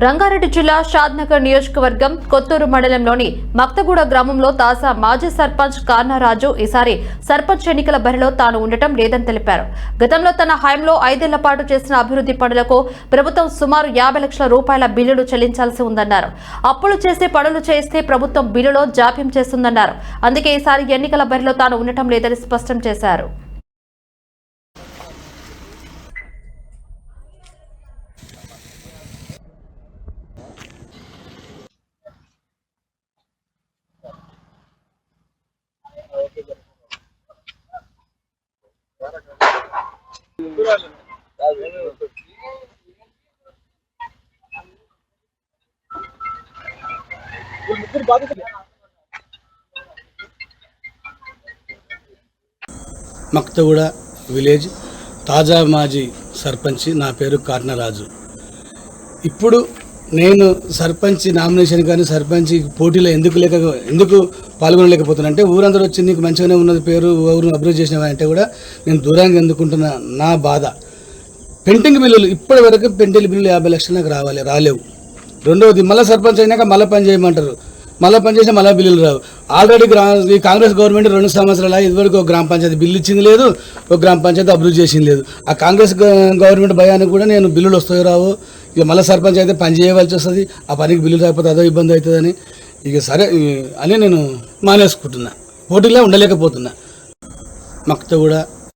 రంగారెడ్డి జిల్లా షాద్నగర్ నియోజకవర్గం కొత్తూరు మండలంలోని మక్తగూడ గ్రామంలో తాజా మాజీ సర్పంచ్ కార్నారాజు ఈసారి సర్పంచ్ ఎన్నికల బరిలో తాను ఉండటం లేదని తెలిపారు. గతంలో తన హయాంలో ఐదేళ్ళ పాటు చేసిన అభివృద్ధి పనులకు ప్రభుత్వం సుమారు యాభై లక్షల రూపాయల బిల్లులు చెల్లించాల్సి ఉందన్నారు. అప్పులు చేసి పనులు చేస్తే ప్రభుత్వం బిల్లులో జాప్యం చేస్తుందన్నారు. అందుకే ఈసారి ఎన్నికల బరిలో తాను ఉండటం లేదని స్పష్టం చేశారు. మక్తగూడ విలేజ్ తాజా మాజీ సర్పంచ్ నా పేరు కార్నరాజు. ఇప్పుడు నేను సర్పంచ్ నామినేషన్ కానీ సర్పంచ్ పోటీలో ఎందుకు లేక ఎందుకు పాల్గొనలేకపోతున్నా అంటే ఊరందరూ వచ్చి నీకు మంచిగానే ఉన్నది పేరు ఊరిని అభివృద్ధి చేసినవా అంటే కూడా నేను దూరంగా ఎందుకుంటున్న నా బాధ. పెంటింగ్ బిల్లులు ఇప్పటి వరకు పెంటింగ్ బిల్లులు యాభై లక్షలు నాకు రావాలి రాలేవు. రెండవది మళ్ళీ సర్పంచ్ అయినాక మళ్ళీ పని చేయమంటారు. మళ్ళీ పని చేస్తే మళ్ళీ బిల్లులు రావు. ఆల్రెడీ గ్రా ఈ కాంగ్రెస్ గవర్నమెంట్ రెండు సంవత్సరాల ఇదివరకు ఒక గ్రామ పంచాయతీ బిల్లు ఇచ్చింది లేదు ఒక గ్రామ పంచాయతీ అభివృద్ధి చేసింది లేదు. ఆ కాంగ్రెస్ గవర్నమెంట్ భయానికి కూడా నేను బిల్లులు వస్తాయో రావు ఇక మళ్ళీ సర్పంచ్ అయితే పని చేయవలసి వస్తుంది. ఆ పనికి బిల్లు రాకపోతే అదో ఇబ్బంది అవుతుందని ఇక సరే అని నేను మానేసుకుంటున్నా. పోటీలో ఉండలేకపోతున్నా. మక్త కూడా